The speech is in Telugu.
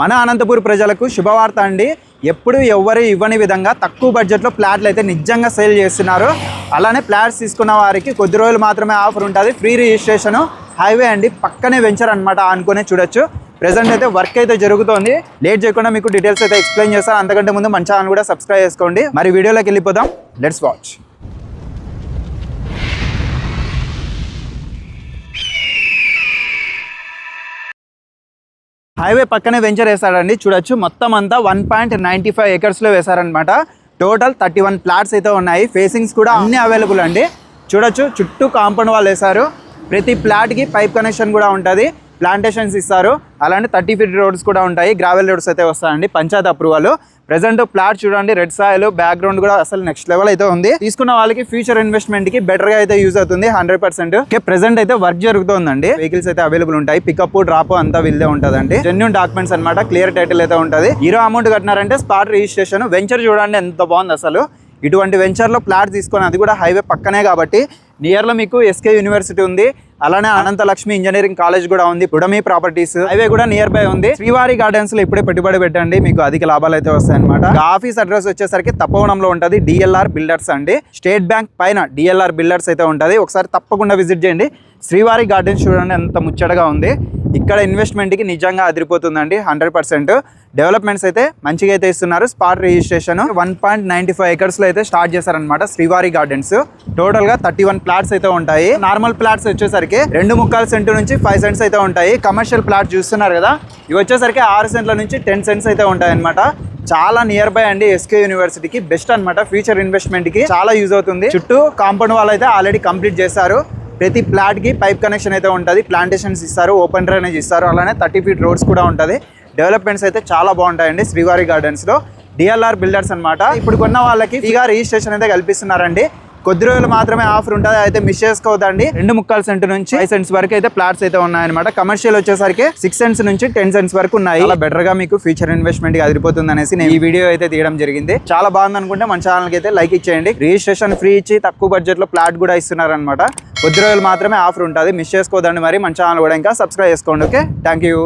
మన అనంతపూర్ ప్రజలకు శుభవార్త అండి. ఎప్పుడు ఎవ్వరు ఇవ్వని విధంగా తక్కువ బడ్జెట్లో ఫ్లాట్లు అయితే నిజంగా సేల్ చేస్తున్నారు. అలానే ఫ్లాట్స్ తీసుకున్న వారికి కొద్ది రోజులు మాత్రమే ఆఫర్ ఉంటుంది. ఫ్రీ రిజిస్ట్రేషన్ హైవే అండి. పక్కనే వెంచర్ అనమాట అనుకునే చూడొచ్చు. ప్రెసెంట్ అయితే వర్క్ అయితే జరుగుతోంది. లేట్ చేయకుండా మీకు డీటెయిల్స్ అయితే ఎక్స్ప్లెయిన్ చేస్తాను. అంతకంటే ముందు మన ఛానల్ కూడా సబ్స్క్రైబ్ చేసుకోండి. మరి వీడియోలోకి వెళ్ళిపోదాం. లెట్స్ వాచ్ హైవే పక్కనే వెంచర్ వేశాడండి చూడొచ్చు. మొత్తం అంతా వన్ పాయింట్ నైంటీ ఫైవ్ ఎకర్స్లో వేశారనమాట టోటల్ థర్టీ వన్ ప్లాట్స్ అయితే ఉన్నాయి. ఫేసింగ్స్ కూడా అన్ని అవైలబుల్ అండి. చూడొచ్చు. చుట్టూ కాంపౌండ్ వాళ్ళు వేశారు. ప్రతి ప్లాట్కి పైప్ కనెక్షన్ కూడా ఉంటుంది. ప్లాంటేషన్స్ ఇస్తారు. అలానే థర్టీ ఫీట్ రోడ్స్ కూడా ఉంటాయి. గ్రావెల్ రోడ్స్ అయితే వస్తాయండి. పంచాయత్ అప్రూవల్ ప్రెసెంట్ ప్లాట్ చూడండి. రెడ్ సాయిల్ బ్యాక్గ్రౌండ్ కూడా అసలు నెక్స్ట్ లెవెల్ అయితే ఉంది. తీసుకున్న వాళ్ళకి ఫ్యూచర్ ఇన్వెస్ట్మెంట్కి బెటర్గా అయితే యూజ్ అవుతుంది. హండ్రెడ్ పర్సెంట్ ప్రెసెంట్ అయితే వర్క్ జరుగుతుందండి. వెహికల్స్ అయితే అవైలబుల్ ఉంటాయి. పికప్ డ్రాప్ అంతా వీళ్ళే ఉంటదండి. జెన్యున్ డాక్యుమెంట్స్ అన్నమాట. క్లియర్ టైటిల్ అయితే ఉంటుంది. హీరో అమౌంట్ కట్టినారంటే స్పాట్ రిజిస్ట్రేషన్ వెంచర్ చూడండి ఎంత బాగుంది అసలు. ఇటువంటి వెంచర్లో ప్లాట్ తీసుకొని అది కూడా హైవే పక్కనే కాబట్టి నియర్లో మీకు ఎస్కే యూనివర్సిటీ ఉంది. అలానే అనంత లక్ష్మి ఇంజనీరింగ్ కాలేజ్ కూడా ఉంది. పుడమి ప్రాపర్టీస్ హైవే కూడా నియర్ బై ఉంది. శ్రీవారి గార్డెన్స్లో ఇప్పుడే పెట్టుబడి పెట్టండి. మీకు అధిక లాభాలు అయితే వస్తాయి అనమాట ఆఫీస్ అడ్రస్ వచ్చేసరికి తప్పవనంలో ఉంటుంది. డిఎల్ఆర్ బిల్డర్స్ అండి. స్టేట్ బ్యాంక్ పైన డిఎల్ఆర్ బిల్డర్స్ అయితే ఉంటది. ఒకసారి తప్పకుండా విజిట్ చేయండి. శ్రీవారి గార్డెన్స్ చూడండి ఎంత ముచ్చటగా ఉంది. ఇక్కడ ఇన్వెస్ట్మెంట్కి నిజంగా అదిరిపోతుందండి హండ్రెడ్ పర్సెంట్ డెవలప్మెంట్స్ అయితే మంచిగా అయితే ఇస్తున్నారు. Spot registration one point ninety five ఎకర్స్లో అయితే స్టార్ట్ చేశారనమాట శ్రీవారి గార్డెన్స్ టోటల్గా థర్టీ వన్ ప్లాట్స్ అయితే ఉంటాయి. నార్మల్ ప్లాట్స్ వచ్చేసరికి రెండు ముక్కాల సెంటు నుంచి ఫైవ్ సెంట్స్ అయితే ఉంటాయి. కమర్షియల్ ప్లాట్ చూస్తున్నారు కదా ఇవి వచ్చేసరికి ఆరు సెంట్ల నుంచి టెన్ సెంట్స్ అయితే ఉంటాయి అనమాట చాలా నియర్ బై అండి ఎస్కే యూనివర్సిటీకి బెస్ట్ అనమాట ఫ్యూచర్ ఇన్వెస్ట్మెంట్కి చాలా యూజ్ అవుతుంది. చుట్టూ కాంపౌండ్ వాళ్ళు అయితే ఆల్రెడీ కంప్లీట్ చేశారు. ప్రతి ప్లాట్కి పైప్ కనెక్షన్ అయితే ఉంటుంది. ప్లాంటేషన్స్ ఇస్తారు ఓపెన్ డ్రైనేజ్ ఇస్తారు అలానే థర్టీ ఫీట్ రోడ్స్ కూడా ఉంటుంది. డెవలప్మెంట్స్ అయితే చాలా బాగుంటాయండి శ్రీవారి గార్డెన్స్లో డిఎల్ఆర్ బిల్డర్స్ అనమాట ఇప్పుడు కొన్న వాళ్ళకి ఫ్రీగా రిజిస్ట్రేషన్ అయితే కల్పిస్తున్నారండి. కొద్ది రోజులు మాత్రమే ఆఫర్ ఉంటుంది. అయితే మిస్ చేసుకోవద్దండి. రెండు ముక్కాల సెంట్ నుంచి ఫైవ్ సెంట్స్ వరకు అయితే ప్లాట్స్ అయితే ఉన్నాయన్నమాట. కమర్షియల్ వచ్చేసరికి సిక్స్ సెంట్స్ నుంచి టెన్ సెంట్స్ వరకు ఉన్నాయి. చాలా బెటర్గా మీకు ఫ్యూచర్ ఇన్వెస్ట్మెంట్గా అదిరిపోతుంది అనేసి నేను ఈ వీడియో అయితే తీయడం జరిగింది. చాలా బాగుంది అనుకుంటే మన ఛానల్కి అయితే లైక్ ఇచ్చేయండి. రిజిస్ట్రేషన్ ఫ్రీ ఇచ్చి తక్కువ బడ్జెట్లో ప్లాట్ కూడా ఇస్తున్నారు అనమాట కొద్ది రోజులు మాత్రమే ఆఫర్ ఉంటుంది. మిస్ చేసుకోదండి మరి. మన ఛానల్ కూడా ఇంకా సబ్స్క్రైబ్ చేసుకోండి. Okay thank you